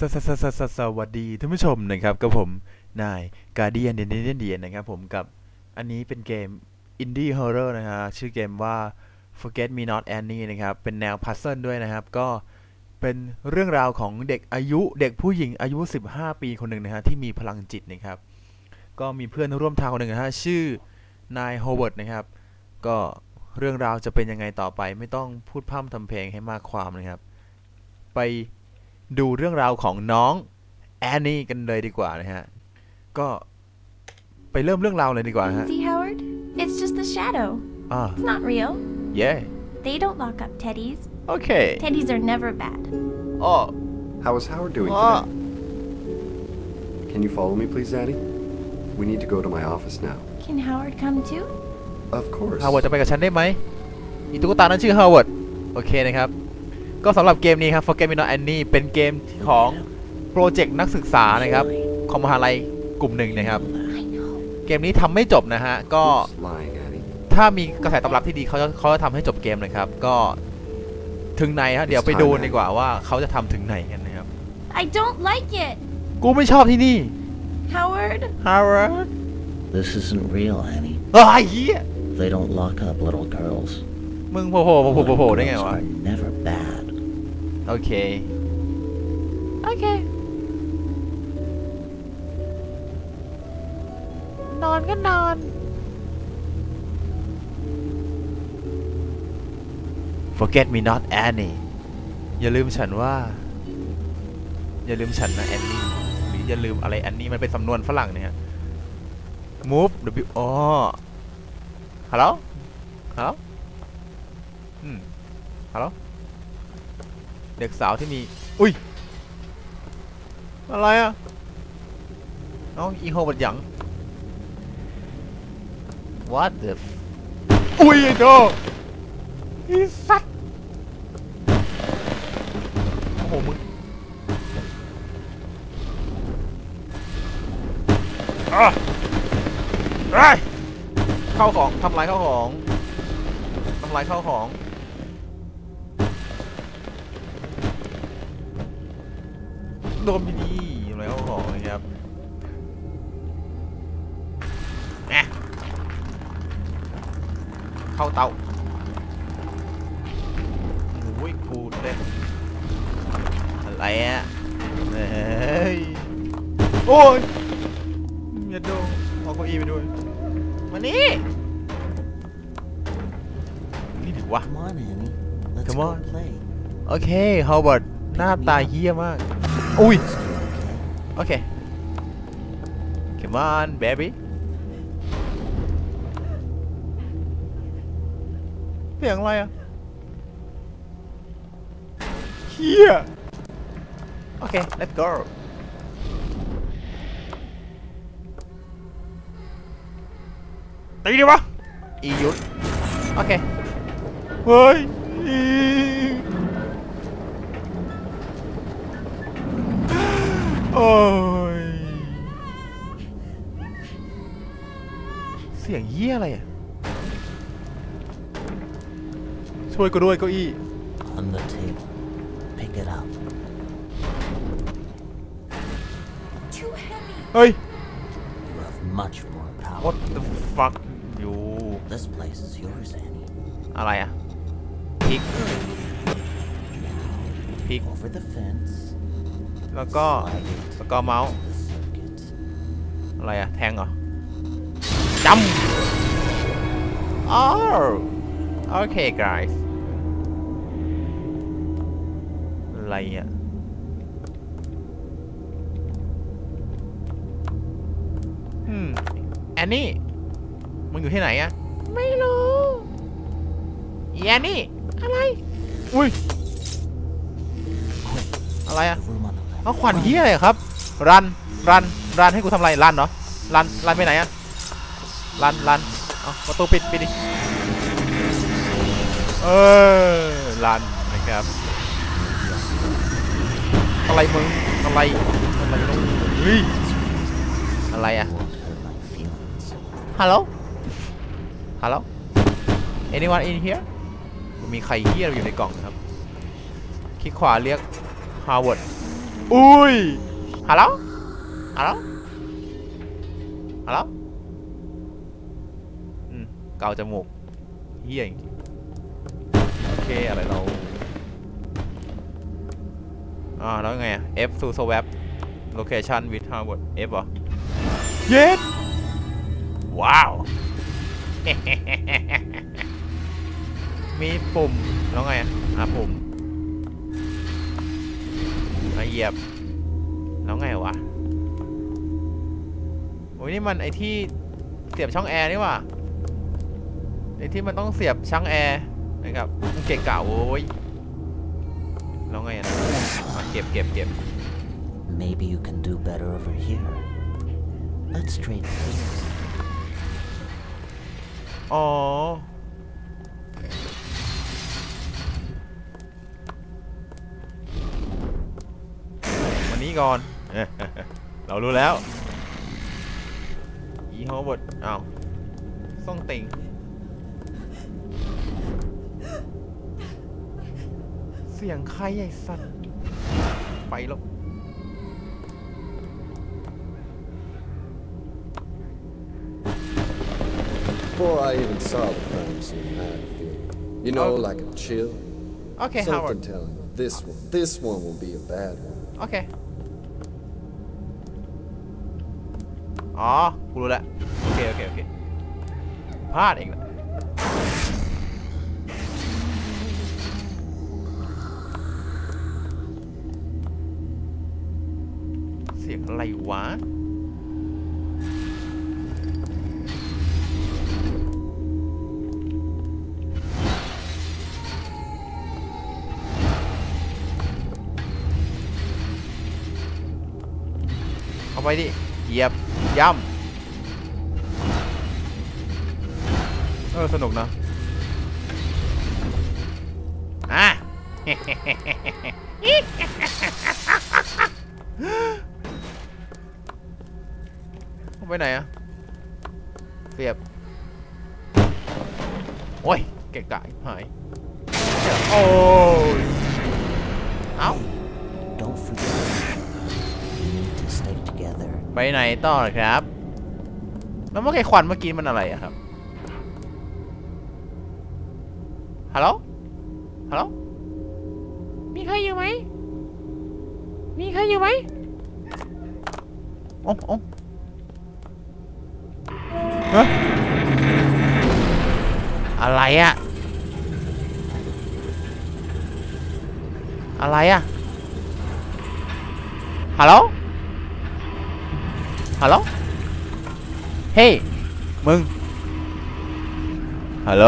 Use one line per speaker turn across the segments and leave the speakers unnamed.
สสสสสสวัสดีท่านผู้ชมนะครับกับผมนายกาเดียนเดนเดนเดียนนะครับผมกับอันนี้เป็นเกม Indie Horror นะฮะชื่อเกมว่า Forget Me Not Annie นะครับ เป็นแนวพัซเซิลด้วยนะครับ ก็เป็นเรื่องราวของเด็กอายุเด็กผู้หญิงอายุ 15 ปีคนหนึ่งนะฮะที่มีพลังจิตนะครับ ก็มีเพื่อนร่วมทางคนหนึ่งนะฮะชื่อนายโฮเวิร์ดนะครับ ก็เรื่องราวจะเป็นยังไงต่อไป ไม่ต้องพูดพร่ำทำเพลงให้มากความนะครับ ไป ดูเรื่องราวของน้องแอนนี่กันเลยดีกว่านะฮะ ก็ไปเริ่มเรื่องราวเลยดีกว่านะฮะ
See, Howard? It's just a shadow.
อ่า
It's not real.
เย่
They don't lock up teddies.
โอเค
Teddies are never bad.
อ๋อ
How is Howard doing
Ah.
today? Can you follow me, please, Zaddy? We need to go to my office now.
Can Howard come too?
Of course.
ฮาวเวิร์ดจะไปกับฉันได้ไหมอีตุ๊กตานั้นชื่อฮาวเวิร์ดโอเคนะครับ ก็สำหรับเกมนี้ครับ Forget Me Not Annie เป็นเกมของโปรเจกต์นักศึกษานะครับของมหาลัยกลุ่มหนึ่งนะครับ
I know.
เกมนี้ทำไม่จบนะฮะ ก็
Who's lying, Addy?
ถ้ามีกระแสตอบรับที่ดีเขาจะเขาจะทำให้จบเกมนะครับ ก็ถึงไหนฮะเดี๋ยวไปดูดีกว่าว่าเขาจะทำถึงไหนกันนะครับ
I don't like it.
กูไม่ชอบที่นี่
Howard?
ฮาวเวิร์ด
This isn't real, Annie.
เฮ้ยเหี้ย
They don't lock up little girls.
มึงโผล่โผล่โผล่โผล่โผล่ได้ไง
Girls
วะ
are never bad.
โอเคโอเคนอนก็นอน Forget me not Annie อย่าลืมฉันว่า อย่าลืมฉันนะแอนนี่หรืออย่าลืมอะไรแอนนี่มันเป็นสำนวนฝรั่งเนี่ย move w อ๋อฮัลโหลฮัลโหลอืมฮัลโหล เด็กสาวที่มี อุ้ย อะไรอะน้องอีโฮบัดหยัง What the f อุ้ยไอ้โดอีสัตว์โอ้โหมึงอะไอ้ยเข้าของทำลายเข้าของทำลายเข้าของ โดนไปดีอะไรก็ของนะครับแหมเข้าเตาโอ้ยกูเล่นอะไรอะเฮ้ยโอ้ยอย่าโดนเอาเก้าอี้ไปด้วยมานี่นี่ดิวะ
Come on, Annie. Let's
Come
go
on.
play.
โอเคฮาวเวิร์ดหน้าตาเฮี้ยมาก อุ้ย
Okay.
โอเค Come on baby เสียงอะไรอะเฮียโอเค let's go ตีดิวะอีห โอเค เฮ้ยอีโอ้ย เสียงเยี่ยอะไรอ่ะ ช่วยกูด้วยเก้าอี้
On the table. Pick it up.
Too heavy.
เฮ้ย
You have much more power.
what the fuck อยู่
This place is yours, Annie.
อะไรอ่ะพลิกพลิก
Over the fence.
แล้วก็แล้วก็เมาส์อะไรอะแทงเหรอจำอ๋อโอเค guys อะไรอะอืมแอนนี่มึงอยู่ที่ไหนอะไม่รู้แอนนี่อะไรอุ้ยอะไรอะ เอาขวัญเฮียอะไรครับ รัน รัน รันให้กูทำไรรันเหรอ รัน รันไปไหนอะรัน รัน เอาประตูปิดปิดดิ เออ รันนะครับ อะไรมึง อะไร อะไรน้องเฮ้ย อะไรอะฮัลโหล ฮัลโหล anyone in here มีใครเฮียอยู่ในกล่องครับ คลิกขวาเรียก Howard อุ้ยฮัลโหลฮัลโหลฮัลโหลอืมเกาจมูกเฮียงโอเคอะไรเราอ่าแล้วไงอะ F to swap location with Harvard F เหรอเย็ดว้าว มีปุ่มแล้วไงอะอะปุ่ม มาเหยียบ แล้วไงวะ โอ้ยนี่มันไอที่เสียบช่องแอร์นี่หว่าไอที่มันต้องเสียบช่องแอร์นะครับมันเกะกะโว้ยแล้วไงอะอะเก็บเก็บเก็บ
Maybe you can do better over here. Let's trade places.
อ๋อ ก่อน เรารู้แล้ว อีฮอบดอ้าวส่องติง เสียงใครไอ้สัตว์ ไปแล้ว
Before I even saw the crime scene, I had a feeling. You know,
Oh.
like a chill.
โอเค ฮาว
Something
ด
telling me this one, this one will be a bad one.
โ อ๋อ กูรู้แล้ว โอเค โอเค โอเค พลาดเองแหละเสียงอะไรวะเอาไปดิ เหยียบ ย่ำเออสนุกนะอะเอาไปไหนอะเสียบ โอ้ยเกะกะหาย โอ้ย เอ้า
need to stay together.
ไปไหนต่อครับ แล้วเมื่อกี้ควันเมื่อกี้มันอะไรอะครับ ฮัลโหล ฮัลโหล มีใครอยู่ไหม มีใครอยู่ไหมโอ้โอ้ฮะอะไรอะอะไรอะฮัลโหล ฮัลโหล เฮ้ย มึง ฮัลโหล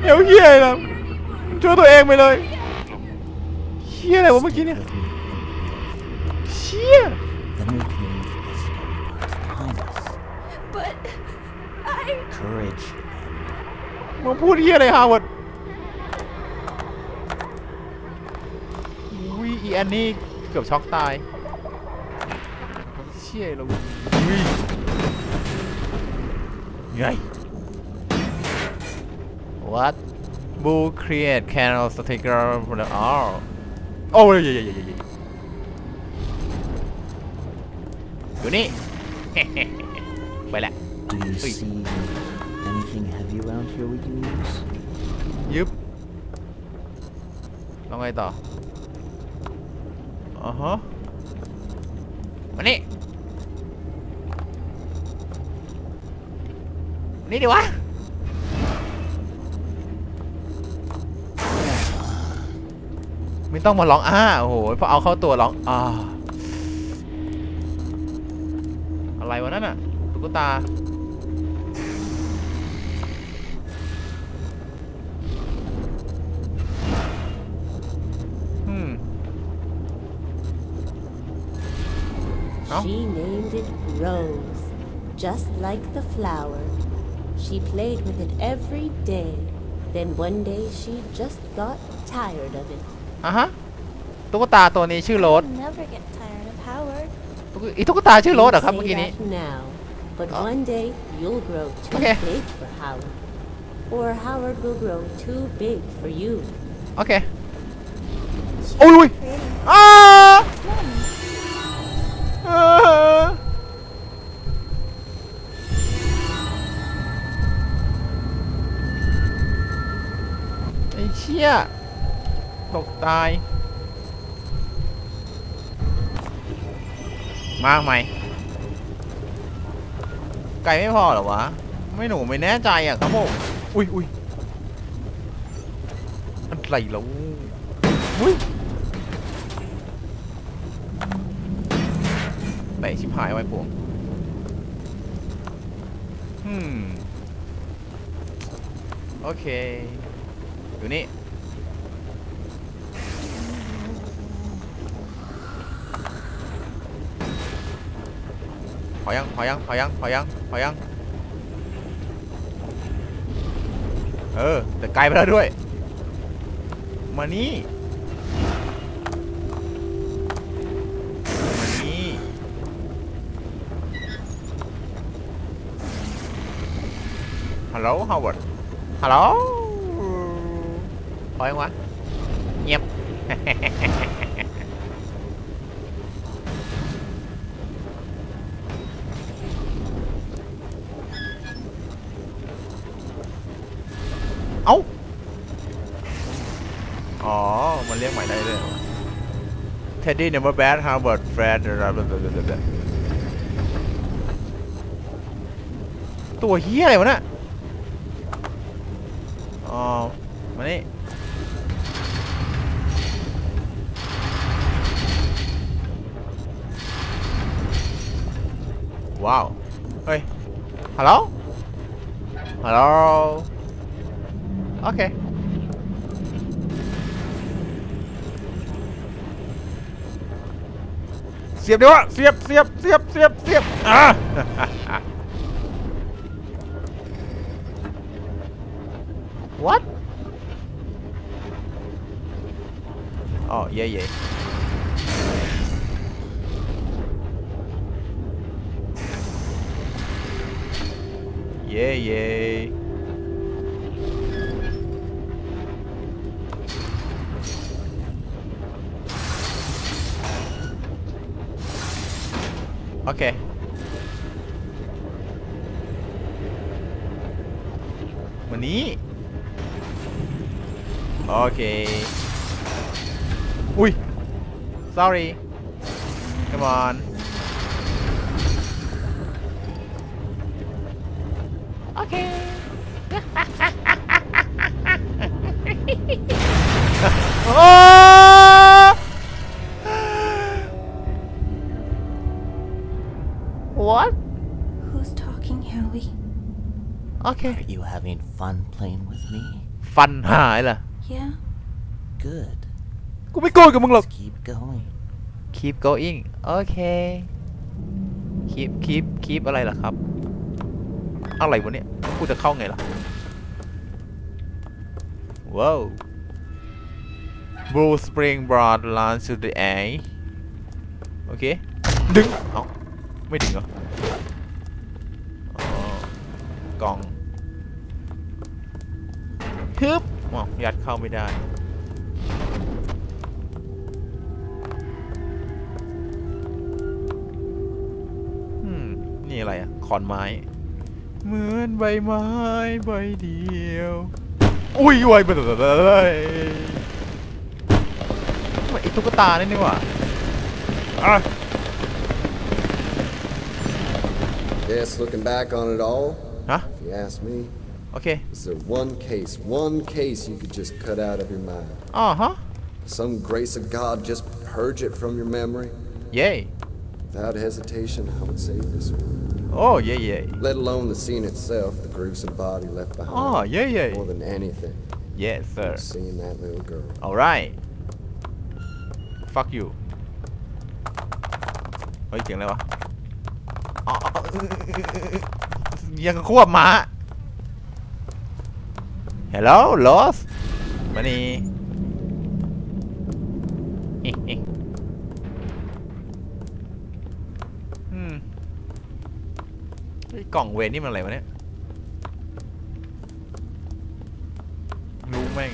เดี๋ยวเฮียอะไรนะช่วยตัวเองไปเลยเฮียอะไรวะเมื่อกี้เนี่ย
With me.
เชี่ย
Then we can leave the scary parts behind us.
But I.
Courage.
มึงพูดเฮียอะไรฮาวดวิอีอันนี่เกือบช็อกตาย เชี่ยเราวิไง What Bull create canal sticker for the R โอ้ยเยยๆๆๆอยู่นี่ ไปแล้ว
Do you
Wait.
see anything heavy around here we can use?
ยึบล้วไงต่ออ่าฮะมานี่มานี่ดิวะไม่ต้องมาร้องอ้าโอ้โหพอเอาเข้าตัวร้องอ่าอะไรวะนั่นน่ะตุ๊กตา Áo.
She named it Rose, just like the flower. She played with it every day. Then one day she just got tired of it.
อ่ะฮะ ตุ๊กตาตัวนี้ชื่อโรส
I'll never get tired of Howard.
ตุ๊กอีตุ๊กตาชื่อโรสเหรอครับ
You
เมื่อกี้
say
นี้
that now, but
Oh.
one day you'll grow too
Okay.
big for Howard. Or Howard will grow too big for you.
โอเค โอ้ย ฮียตกตาย มาไหมไก่ไม่พอหรอวะ ไม่หนูไม่แน่ใจอะครับผมอุ้ยอุ้ยอะไรแล้วอุ้ยแปะชิบหายไว้พวงอืม โอเค อยู่นี่ อยังพอยังพอยังพอยังพอยัง เออ แต่ไกลไปแล้วด้วย มานี่มานี่ฮัลโหลฮาวเวิร์ดฮัลโหลพอยังวะเงียบ เท็ดดี้เนเวอร์แบดฮาร์วาร์ดแฟร์ตัวเฮียอะไรวะน่ะอ๋อ มานี่ว้าว เฮ้ย ฮัลโหล ฮัลโหล โอเค สียบดีวะเสียบเสียบเสียบเสียบเสียบอะ what อ๋อเย่เย่เย่เย่ โอเควันนี้โอเคอุ้ย sorry come on โอเค
Are you having fun playing with me?
ฟันหายเหรอ
Yeah?
Good.
กูไม่โกนกับมึงหรอก
Let's keep going.
keep going โอเค keep keep keep อะไรล่ะครับ อะไรวะเนี่ยกูจะเข้าไงล่ะ ว้าว blue spring broad runs to the eye โอเค ดึง เอ้า ไม่ดึงเหรออ๋อกล่อง ฮึบอ๋อยัดเข้าไม่ได้ อืม นี่อะไรอะขอนไม้ เหมือนใบไม้ใบเดียว อุ้ยไวไปเลยไอตุ๊กตานี่นี่หว่าอะ
Yes, looking back on it all,
ฮะ
if you ask me,
โอเค
is there one case, one case you could just cut out of your mind?
อ๋อฮะ
Some grace of God just purge it from your memory?
เย่
Without hesitation, I would say this one.
โอ้เย่เย่
Let alone the scene itself, the gruesome body left behind.
อ๋อเย่เย่
More than anything,
yes sir
seeing that little girl.
alright fuck you เฮ้ยเสียงอะไรวะอ๋ออ๋อยังควบม้า hello lost มานี่เฮ้กล่องเวนนี่มันอะไรวะเนี่ย รู้แม่ง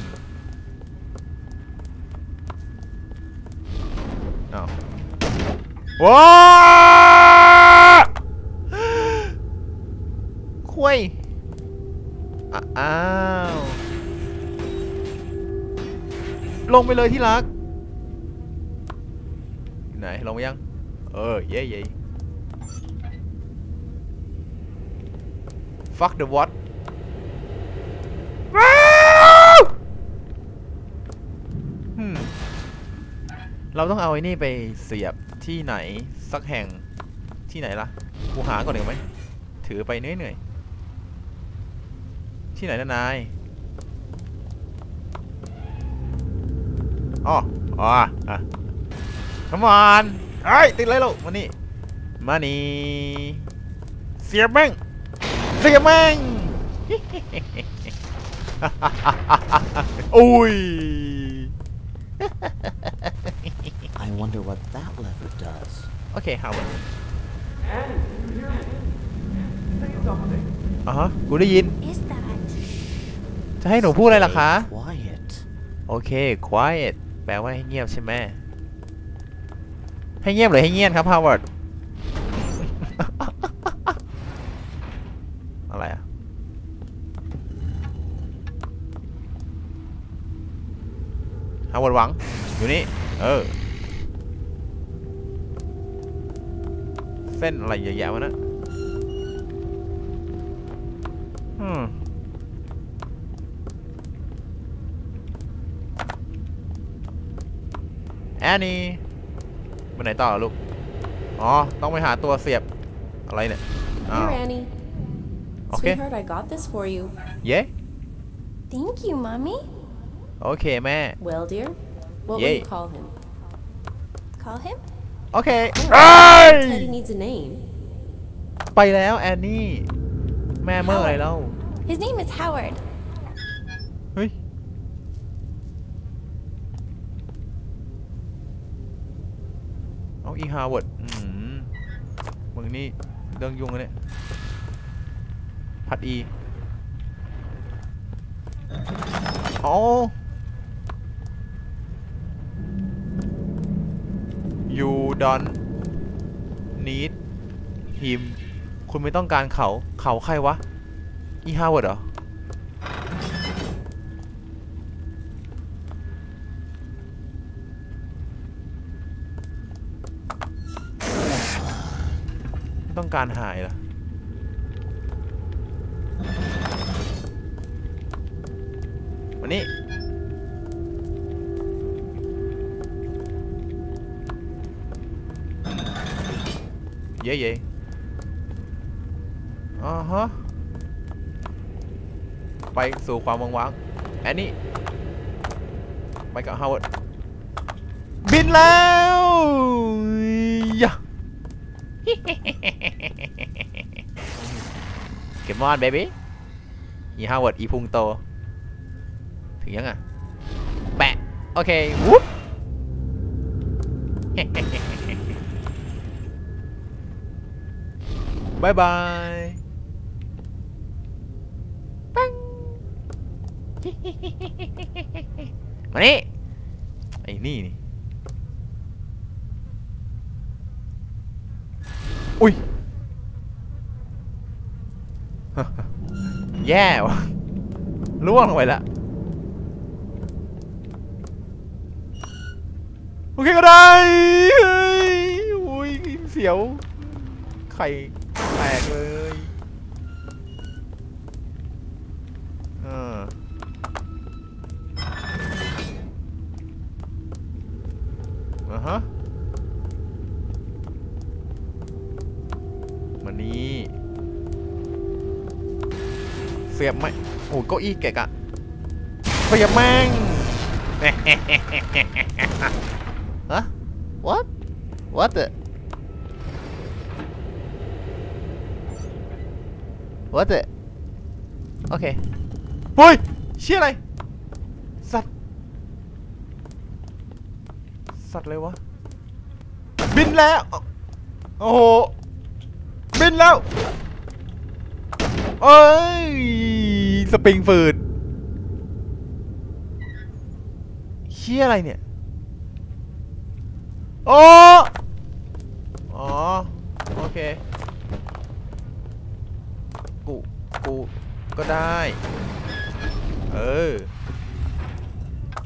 อ้าวว้าคุยอ้าว ลงไปเลยที่รักอยู่ไหน ลงไปยัง เออ เย้เย้ fuck the what ว้าวอืมเราต้องเอาไอ้นี่ไปเสียบที่ไหนสักแห่งที่ไหนล่ะ กูหาก่อนเดี๋ยวไหม ถือไปเหนื่อยๆ ที่ไหนนะนาย อ๋ออ๋ออะ come on เอ้ยติดเลยลูกมานี่มานี่เสียบแม่งเสียบแม่งอุ้ย
I wonder what that lever does.
โอเคฮาวเวิร์ดอะฮะกูได้ยิน
Is that?
จะให้หนูพูดอะไรล่ะคะ
Quiet.
โอเค quiet แปลว่าให้เงียบใช่ไหมให้เงียบหรือให้เงียบครับฮาวเวิร์ดอะไรอะฮาวเวิร์ดหวัง อยู่นี่ เออ เส้นอะไรเยอะแยะวะนะอืม แอนนี่ไปไหนต่อลูก อ๋อ ต้องไปหาตัวเสียบ อะไรเนี่ยอ้าว
Here, Annie.
Okay.
Sweetheart, I got this for you.
เย้
Thank you, Mommy.
โอเคแม่
Well, dear, what
Yay.
will you call him?
Call him?
โอเค
Oh,
เอ้ย
Teddy needs a name.
ไปแล้วแอนนี่ แม่เมื่ออะไรแล้ว
His name is Howard.
เฮ้ย เอาอีฮาวเวิร์ดมึงนี่เรื่องยุ่งอะเนี่ยพัดอีอ๋อ you don't need him คุณไม่ต้องการเขา เขาใครวะ อีฮาวเวิร์ดเหรอ ต้องการหายเหรอวันนี้เย่เย่อ่าฮะ ไปสู่ความว่างๆแอนนี่ ไปกับฮาวเวิร์ด บินแล้วยะ เก็บมอนเบบี้อีฮาวเวิร์ดอีพุงโต ถึงยังอะ แปะ โอเควุ๊บบายบายปังมานี่ไอ้นี่นี่ อุ้ย แย่วะล่วงไปละโอเคก็ได้เฮ้ยอุ้ยเสียว ไข่แตกเลยเอออ่าฮะ สียบไหมโอ้เก้าอี้เกะกะเสียบแม่งฮะ what what the what the โอเคเฮ้ยเชี่ยอะไร สัตว์ สัตว์เลยวะ บินแล้ว โอ้โห บินแล้ว เอ้ย สปริงฟืดเชี่ยอะไรเนี่ย โอ้อ๋อ โอเค กู กู ก็ได้ เออ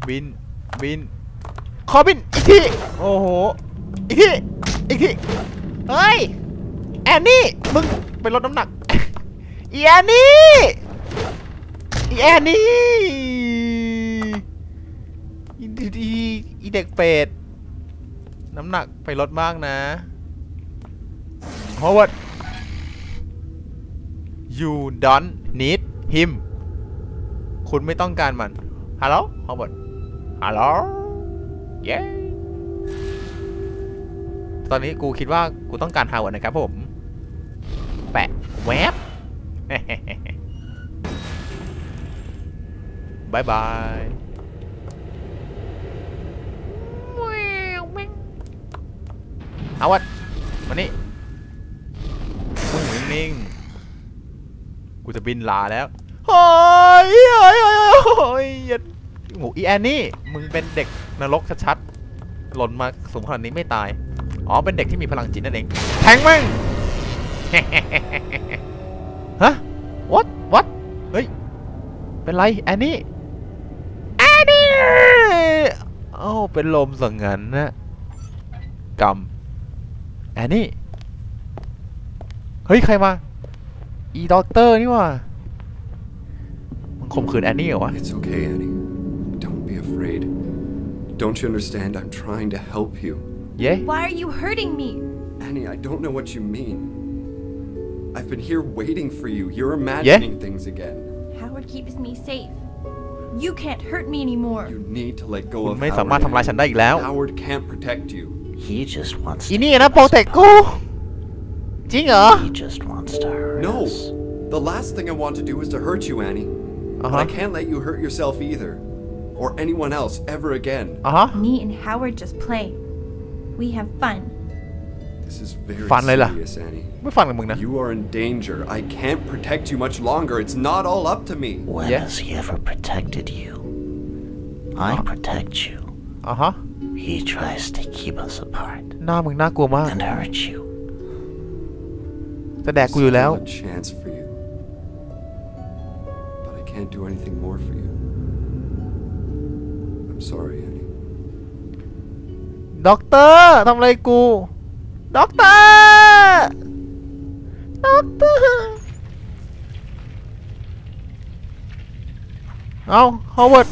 บิน บิน ขอบิน อีกที โอ้โห อีกที อีกที เฮ้ย แอนนี่ มึงไปลดน้ำหนัก อีแอนนี่อีแอนนี่อีดีอีเด็กเป็ด น้ำหนักไปลดมากนะฮ o ว a r d you don't need him คุณไม่ต้องการมัน ฮัลโหลฮ o ว a r d ฮัลโหล เย้ ตอนนี้กูคิดว่ากูต้องการฮาวเวิร์ดนะครับผม แปะ แวบ บายบายฮาวเวิร์ดมานี่มึงอยู่นิ่งๆกูจะบินลาแล้วเฮ้ยเฮ้ยเฮ้ยเฮ้ยอย่าโหอีแอนนี่ มึงเป็นเด็กนรกชัดๆ หล่นมาสูงขนาดนี้ไม่ตาย อ๋อ เป็นเด็กที่มีพลังจิตนั่นเอง แทงแม่ง ฮะ what what เฮ้ย เป็นไรแอนนี่แอนนี่เอ้าเป็นลมสังงันนะกำแอนนี่ เฮ้ย ใครมา อีด็อกเตอร์นี่ว่ะมันข่มขืนแอนนี่เหรอวะ
It's okay, Annie. Don't be afraid. Don't you understand? I'm trying to help you.
เย้
Why are you hurting me?
Annie, I don't know what you mean. I've been here waiting for you. You're imagining things again.
Howard keeps me safe. You can't hurt me anymore.
You need to let go
คุณ
of
ไม่สามารถ
Howard.
ทำร้ายฉันได้อีกแล้ว
Howard can't protect you.
He just wants
อี
to
นี่นะโปรเทคกู จริงเหรอ
He just wants to hurt
No.
us.
The last thing I want to do is to hurt you, Annie. But
Uh-huh.
I can't let you hurt yourself either. Or anyone else ever again.
อ่ะฮะ
Me and Howard just play. We have fun.
This is very
Fun, Layla.
serious, Annie.
ไม่ฟังกับมึงนะ
You are in danger. I can't protect you much longer. It's not all up to me.
When
Yeah.
has he ever protected you? I protect you.
อ่ะฮะ
He tries to keep us apart
หน้ามึงน่ากลัวมาก
and hurt you.
จะแดกกูอยู่แล้ว
Still a chance for you. But I can't do anything more for you. I'm sorry, Annie.
ด็อกเตอร์ทำอะไรกู ด็อกเตอร์ด็อกเตอร์เอาฮาวเวิร์ด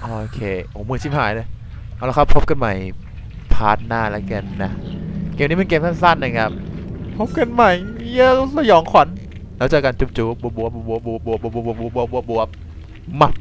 โอเค โอ้มือชิบหายเลย เอาละครับ พบกันใหม่พาร์ทหน้าแล้วกันนะ เกมนี้เป็นเกมสั้นๆนะครับ พบกันใหม่เยอะสยองขวัญ แล้วเจอกันจุ๊บๆบัวบัวบัวบัวบัวบัวบัวบัวบัวบๆบวบัวมับ